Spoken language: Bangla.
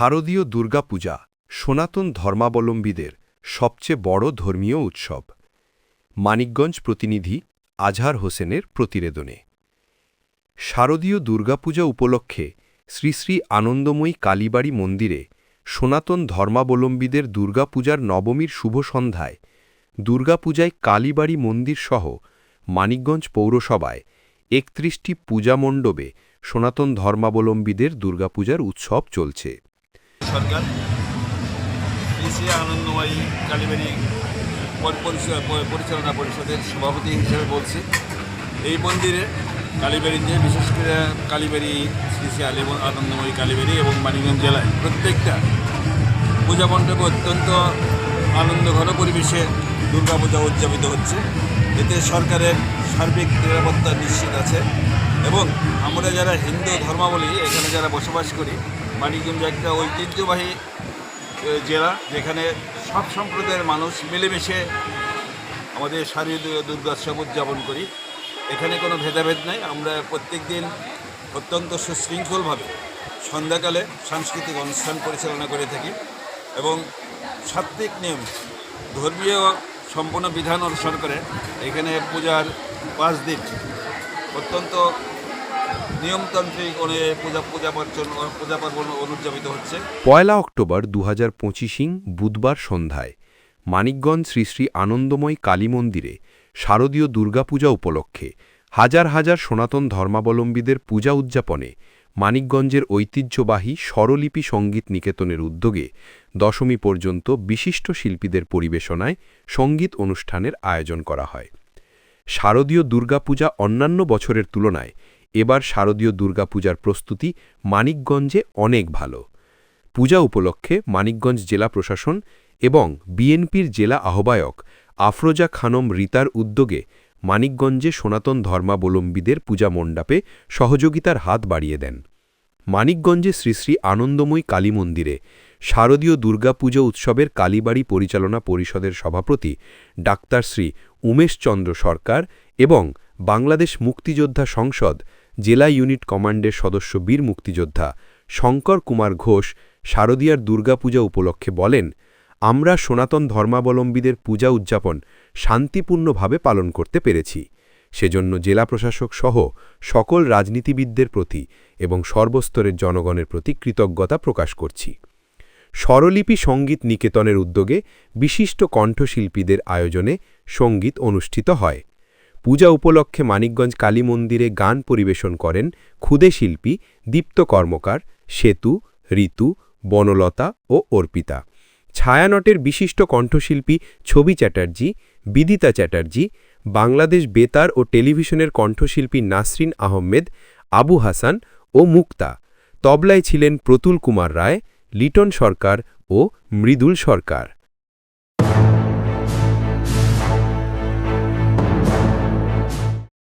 শারদীয় দুর্গাপূজা, সনাতন ধর্মাবলম্বীদের সবচেয়ে বড় ধর্মীয় উৎসব। মানিকগঞ্জ প্রতিনিধি আজহার হোসেনের প্রতিবেদনে। শারদীয় দুর্গাপূজা উপলক্ষে শ্রী শ্রী আনন্দময়ী কালীবাড়ি মন্দিরে সনাতন ধর্মাবলম্বীদের দুর্গাপূজার নবমীর শুভ সন্ধ্যায় দুর্গাপূজায় কালীবাড়ি মন্দির সহ মানিকগঞ্জ পৌরসভায় একত্রিশটি পূজা মণ্ডপে সনাতন ধর্মাবলম্বীদের দুর্গাপূজার উৎসব চলছে। সরকার। শ্রী আনন্দময়ী কালীবাড়ি পর- পরিচালনা পরিষদের সভাপতি হিসেবে বলছি। এই মন্দিরে কালীবাড়িতে বিশেষ করে কালীবাড়ি, শ্রী শ্রী আলী আনন্দময়ী কালীবাড়ি এবং মানিকগঞ্জ জেলায় প্রত্যেকটা পূজা মণ্ডপে অত্যন্ত আনন্দঘন পরিবেশে দুর্গাপূজা উদযাপিত হচ্ছে। এতে সরকারের সার্বিক নিরাপত্তা নিশ্চিত আছে এবং আমরা যারা হিন্দু ধর্মাবলী এখানে যারা বসবাস করি মানিকগঞ্জ একটা ঐতিহ্যবাহী জেলা যেখানে সব সম্প্রদায়ের মানুষ মিলেমিশে আমাদের শারীরিক দুর্গোৎসব উদযাপন করি। এখানে কোনো ভেদাভেদ নাই। আমরা প্রত্যেক দিন অত্যন্ত সুশৃঙ্খলভাবে সন্ধ্যাকালে সাংস্কৃতিক অনুষ্ঠান পরিচালনা করে থাকি এবং সাত্বিক নিয়ম ধর্মীয় সম্পূর্ণ বিধান অনুসরণ করে এখানে পূজার পাঁচ দিন অত্যন্ত নিয়মতান্ত্রিক অনুযায়ী পূজা পূজা পার্বণ পূজা পার্বণ অনুযাপিত হচ্ছে। পয়লা অক্টোবর দু হাজার পঁচিশিং বুধবার সন্ধ্যায় মানিকগঞ্জ শ্রী শ্রী আনন্দময় কালী মন্দিরে শারদীয় দুর্গাপূজা উপলক্ষে হাজার হাজার সনাতন ধর্মাবলম্বীদের পূজা উদযাপনে মানিকগঞ্জের ঐতিহ্যবাহী স্বরলিপি সংগীত নিকেতনের উদ্যোগে দশমী পর্যন্ত বিশিষ্ট শিল্পীদের পরিবেশনায় সংগীত অনুষ্ঠানের আয়োজন করা হয়। শারদীয় দুর্গাপূজা অন্যান্য বছরের তুলনায় এবার শারদীয় দুর্গাপূজার প্রস্তুতি মানিকগঞ্জে অনেক ভালো। পূজা উপলক্ষে মানিকগঞ্জ জেলা প্রশাসন এবং বিএনপির জেলা আহ্বায়ক আফরোজা খানম রিতার উদ্যোগে মানিকগঞ্জে সনাতন ধর্মাবলম্বীদের পূজা মণ্ডপে সহযোগিতার হাত বাড়িয়ে দেন। মানিকগঞ্জে শ্রী শ্রী আনন্দময়ী কালী মন্দিরে শারদীয় দুর্গাপূজা উৎসবের কালীবাড়ি পরিচালনা পরিষদের সভাপতি ডাক্তার শ্রী উমেশচন্দ্র সরকার এবং বাংলাদেশ মুক্তিযোদ্ধা সংসদ, জেলা ইউনিট কমান্ডের সদস্য বীর মুক্তিযোদ্ধা শঙ্কর কুমার ঘোষ শারদীয়ার দুর্গাপূজা উপলক্ষে বলেন, আমরা সনাতন ধর্মাবলম্বীদের পূজা উদযাপন শান্তিপূর্ণভাবে পালন করতে পেরেছি। সেজন্য জেলা প্রশাসক সহ সকল রাজনীতিবিদদের প্রতি এবং সর্বস্তরের জনগণের প্রতি কৃতজ্ঞতা প্রকাশ করছি। স্বরলিপি সংগীত নিকেতনের উদ্যোগে বিশিষ্ট কণ্ঠশিল্পীদের আয়োজনে সংগীত অনুষ্ঠিত হয়। পূজা উপলক্ষে মানিকগঞ্জ কালী মন্দিরে গান পরিবেশন করেন ক্ষুদে শিল্পী, দীপ্ত কর্মকার, সেতু, ঋতু, বনলতা ও অর্পিতা। ছায়ানটের বিশিষ্ট কণ্ঠশিল্পী ছবি চ্যাটার্জি, বিদিতা চ্যাটার্জি, বাংলাদেশ বেতার ও টেলিভিশনের কণ্ঠশিল্পী নাসরিন আহমেদ, আবু হাসান ও মুক্তা। তবলায় ছিলেন প্রতুল কুমার রায়, লিটন সরকার ও মৃদুল সরকার।